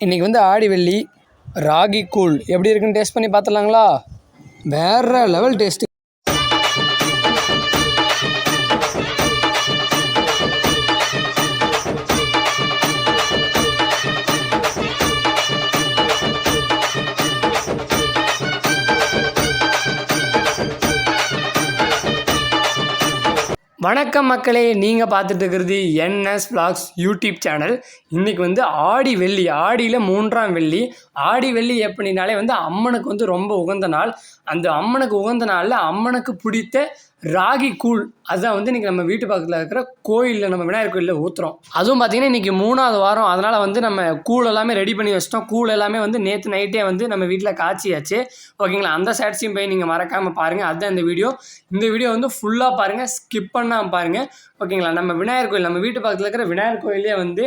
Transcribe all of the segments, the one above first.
இன்றைக்கி வந்து ஆடி வெள்ளி ராகி கூழ். எப்படி இருக்குன்னு டேஸ்ட் பண்ணி பார்த்துலாங்களா வேறு லெவல் டேஸ்ட்டு வணக்கம் மக்களே நீங்கள் பார்த்துட்டு இருக்கிறது என்எஸ் பிளாக்ஸ் யூடியூப் சேனல் இன்றைக்கி வந்து ஆடி வெள்ளி ஆடியில் மூன்றாம் வெள்ளி ஆடி வெள்ளி எப்படினாலே வந்து அம்மனுக்கு வந்து ரொம்ப உகந்த நாள். அந்த அம்மனுக்கு உகந்த நாளில் அம்மனுக்கு பிடித்த ராகி கூழ். அதுதான் வந்து இன்றைக்கி நம்ம வீட்டு பக்கத்தில் இருக்கிற கோயிலில் நம்ம விநாயகர் கோயிலில் ஊற்றுறோம் அதுவும் பார்த்திங்கன்னா இன்றைக்கி மூணாவது வாரம். அதனால் வந்து நம்ம கூழ் எல்லாமே ரெடி பண்ணி வச்சிட்டோம். கூழ் எல்லாமே வந்து நேற்று நைட்டே வந்து நம்ம வீட்டில் காய்ச்சியாச்சு. ஓகேங்களா அந்த சேட்ஸையும் போய் நீங்கள் மறக்காமல் பாருங்கள் அதுதான் இந்த வீடியோ இந்த வீடியோ வந்து ஃபுல்லாக பாருங்கள் ஸ்கிப் பண்ணாமல் பாருங்கள் ஓகேங்களா நம்ம விநாயகர் கோயில் நம்ம வீட்டு பக்கத்தில் இருக்கிற விநாயகர் கோயிலே வந்து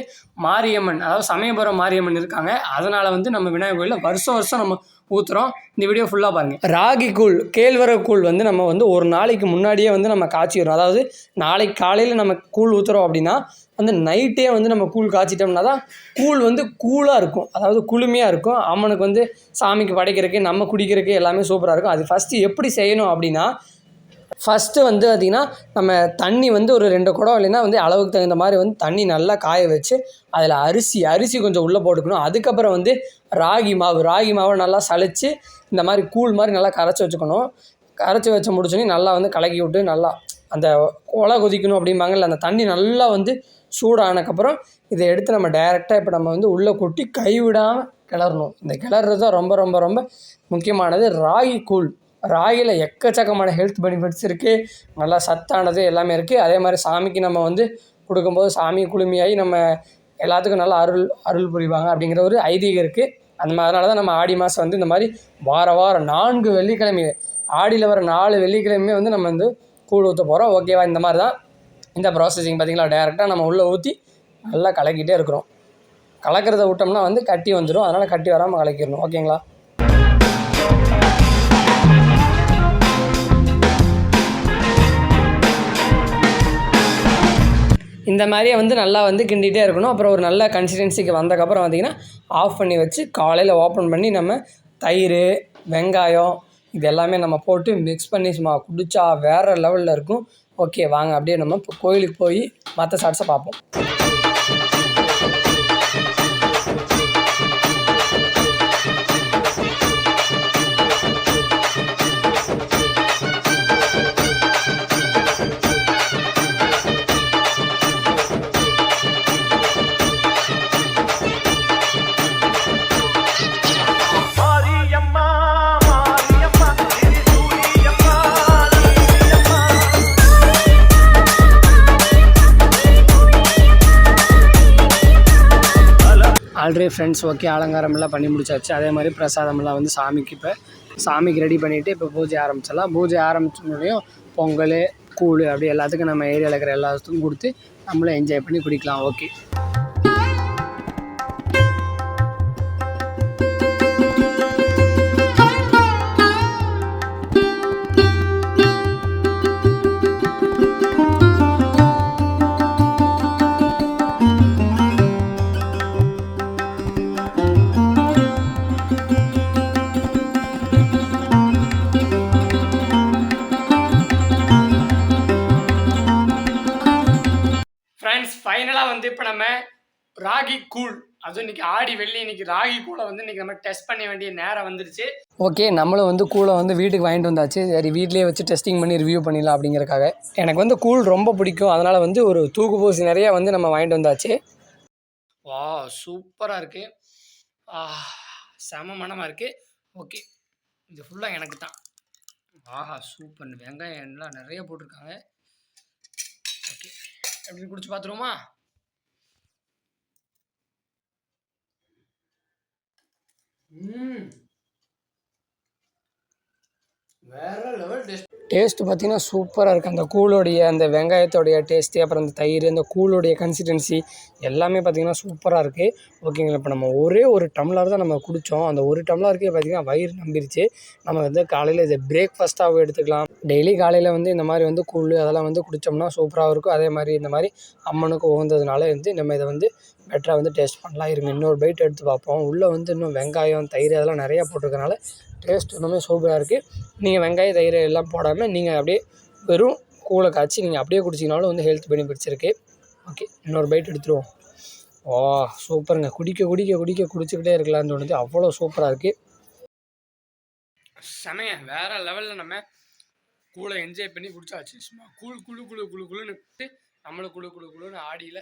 மாரியம்மன் அதாவது சமயபுரம் மாரியம்மன் இருக்காங்க. அதனால் வந்து நம்ம விநாயகர் கோயிலில் வருஷம் வருஷம் நம்ம ஊற்றுறோம் இந்த வீடியோ ஃபுல்லாக பாருங்கள் ராகி கூழ் கேழ்வரகு கூழ் வந்து நம்ம வந்து ஒரு நாளைக்கு முன்னாடியே வந்து நம்ம காய்ச்சிடுறோம் அதாவது நாளைக்கு காலையில் நம்ம கூழ் ஊற்றுறோம் அப்படின்னா வந்து நைட்டே வந்து நம்ம கூழ் காய்ச்சிட்டோம்னா தான் கூழ் வந்து கூலாக இருக்கும். அதாவது குளுமையாக இருக்கும். அம்மனுக்கு வந்து சாமிக்கு படைக்கிறதுக்கு நம்ம குடிக்கிறதுக்கு எல்லாமே சூப்பராக இருக்கும். அது ஃபஸ்ட்டு எப்படி செய்யணும் அப்படின்னா ஃபஸ்ட்டு வந்து பார்த்திங்கன்னா நம்ம தண்ணி வந்து ஒரு ரெண்டு குடம் இல்லைன்னா வந்து அளவுக்கு தகுந்த மாதிரி வந்து தண்ணி நல்லா காய வச்சு அதில் அரிசி அரிசி கொஞ்சம் உள்ளே போட்டுக்கணும். அதுக்கப்புறம் வந்து ராகி மாவு ராகி மாவை நல்லா சளிச்சு இந்த மாதிரி கூழ் மாதிரி நல்லா கரைச்சி வச்சுக்கணும். கரைச்சி வச்சு முடிச்சோன்னே நல்லா வந்து கலக்கி விட்டு நல்லா அந்த கொலை கொதிக்கணும் அப்படிம்பாங்கல்ல அந்த தண்ணி நல்லா வந்து சூடானக்கப்புறம் இதை எடுத்து நம்ம டைரெக்டாக இப்போ நம்ம வந்து உள்ளே கொட்டி கைவிடாமல் கிளறணும். இந்த கிளறது தான் ரொம்ப ரொம்ப ரொம்ப முக்கியமானது. ராகி கூழ். ராகியில் எக்கச்சக்கமான ஹெல்த் பெனிஃபிட்ஸ் இருக்குது நல்லா சத்தானது எல்லாமே இருக்குது அதே மாதிரி சாமிக்கு நம்ம வந்து கொடுக்கும்போது சாமி குளுமையாகி நம்ம எல்லாத்துக்கும் நல்லா அருள் அருள் புரிவாங்க அப்படிங்கிற ஒரு ஐதீகம் இருக்குது அந்த மாதிரி அதனால தான் நம்ம ஆடி மாதம் வந்து இந்த மாதிரி வார வாரம் நான்கு வெள்ளிக்கிழமை ஆடியில் வர நாலு வெள்ளிக்கிழமையுமே வந்து நம்ம வந்து கூழ் ஊற்ற போகிறோம் ஓகேவா இந்த மாதிரி தான் இந்த ப்ராசஸிங் பார்த்திங்களா? டேரெக்டாக நம்ம உள்ளே ஊற்றி நல்லா கலக்கிட்டே இருக்கிறோம். கலக்கிறத விட்டோம்னா வந்து கட்டி வந்துடும் அதனால் கட்டி வராமல் கலக்கிடணும். ஓகேங்களா இந்த மாதிரியே வந்து நல்லா வந்து கிண்டிகிட்டே இருக்கணும். அப்புறம் ஒரு நல்ல கன்சிஸ்டன்சிக்கு வந்தக்கப்புறம் பார்த்திங்கன்னா ஆஃப் பண்ணி வச்சு காலையில் ஓப்பன் பண்ணி நம்ம தயிர் வெங்காயம் இது எல்லாமே நம்ம போட்டு மிக்ஸ் பண்ணி சும்மா குடிச்சா வேறு லெவலில் இருக்கும். ஓகே வாங்க அப்படியே நம்ம இப்போ கோயிலுக்கு போய் மற்ற ஷார்ட்ஸை பார்ப்போம். ஆல்ரெடி ஃப்ரெண்ட்ஸ் ஓகே அலங்காரமெல்லாம் பண்ணி முடிச்சாச்சு. அதே மாதிரி பிரசாதமெல்லாம் வந்து சாமிக்கு இப்போ சாமிக்கு ரெடி பண்ணிவிட்டு இப்போ பூஜை ஆரம்பிச்சிடலாம். பூஜை ஆரம்பிச்சோடனையும் பொங்கல் கூழ் அப்படி எல்லாத்துக்கும் நம்ம ஏரியாவில் இருக்கிற எல்லாத்துக்கும் கொடுத்து நம்மளும் என்ஜாய் பண்ணி குடிக்கலாம் ஓகே வந்து இப்போ நம்ம ராகி கூழ். அதுவும் இன்னைக்கு ஆடி வெள்ளி இன்னைக்கு ராகி கூழை வந்து இன்னைக்கு நம்ம டெஸ்ட் பண்ண வேண்டிய நேரம் வந்துருச்சு. ஓகே நம்மளும் வந்து கூழை வந்து வீட்டுக்கு வாங்கிட்டு வந்தாச்சு. சரி வீட்லேயே வச்சு டெஸ்டிங் பண்ணி ரிவ்யூ பண்ணிடலாம் அப்படிங்கறக்காக எனக்கு வந்து கூழ் ரொம்ப பிடிக்கும். அதனால் வந்து ஒரு தூக்கு பூசி நிறைய வந்து நம்ம வாங்கிட்டு வந்தாச்சு. வா சூப்பராக இருக்குது செம மனமாக இருக்குது ஓகே இது ஃபுல்லாக எனக்கு தான். ஆஹா சூப்பர் வெங்காயம் எல்லாம் நிறைய போட்டிருக்காங்க. ஓகே எப்படி குடிச்சு பார்த்துருவோமா ம் வேற லெவல் டேஸ்ட் டேஸ்ட் பார்த்தீங்கன்னா சூப்பராக இருக்குது அந்த கூழோடைய அந்த வெங்காயத்தோடைய டேஸ்ட்டு அப்புறம் அந்த தயிர் அந்த கூழோடைய கன்சிஸ்டன்சி எல்லாமே பார்த்தீங்கன்னா சூப்பராக இருக்குது ஓகேங்களா இப்போ நம்ம ஒரே ஒரு டம்ளர் தான் நம்ம குடித்தோம் அந்த ஒரு டம்ளருக்கே பார்த்தீங்கன்னா வயிறு நம்பிருச்சு. நம்ம வந்து காலையில் இதை பிரேக்ஃபாஸ்ட்டாகவும் எடுத்துக்கலாம். டெய்லி காலையில் வந்து இந்த மாதிரி வந்து கூழ் அதெல்லாம் வந்து குடித்தோம்னா சூப்பராகவும் இருக்கும். அதே மாதிரி இந்த மாதிரி அம்மனுக்கு உகந்ததுனால வந்து நம்ம இதை வந்து பெட்டராக வந்து டேஸ்ட் பண்ணலாம். இருங்க இன்னொரு பைட் எடுத்து பார்ப்போம். உள்ளே வந்து இன்னும் வெங்காயம் தயிர் அதெல்லாம் நிறையா போட்டிருக்கனால டேஸ்ட் இன்னுமே சூப்பராக இருக்குது நீங்கள் வெங்காயம் தயிர் எல்லாம் போடாமல் நீங்கள் அப்படியே வெறும் கூழை காய்ச்சி நீங்கள் அப்படியே குடிச்சிங்கனாலும் வந்து ஹெல்த் பெனிஃபிட்ஸ் இருக்குது ஓகே இன்னொரு பைட் எடுத்துருவோம். ஓ சூப்பருங்க குடிக்க குடிக்க குடிக்க குடிச்சிக்கிட்டே இருக்கலாம்னு தோணுது. அவ்வளோ சூப்பராக இருக்குது செமைய வேறு லெவலில் நம்ம கூலை என்ஜாய் பண்ணி குடிச்சாச்சு. சும்மா கூழ் குழு குழு குழு குழுன்னு விட்டு நம்மளும் குழு குழு குழுன்னு ஆடியில்.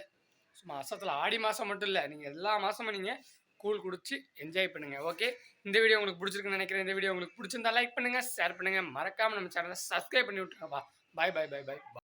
சும்மா அசத்தில் ஆடி மாதம் மட்டும் இல்லை நீங்கள் எல்லா மாதமும் நீங்கள் கூழ் குடிச்சு என்ஜாய் பண்ணுங்கள் ஓகே இந்த வீடியோ உங்களுக்கு பிடிச்சிருக்குன்னு நினைக்கிறேன். இந்த வீடியோ உங்களுக்கு பிடிச்சிருந்தா லைக் பண்ணுங்கள் ஷேர் பண்ணுங்கள் மறக்காமல் நம்ம சேனலை சப்ஸ்கிரைப் பண்ணி விட்டுருங்கப்பா. பாய் பாய் பாய் பாய்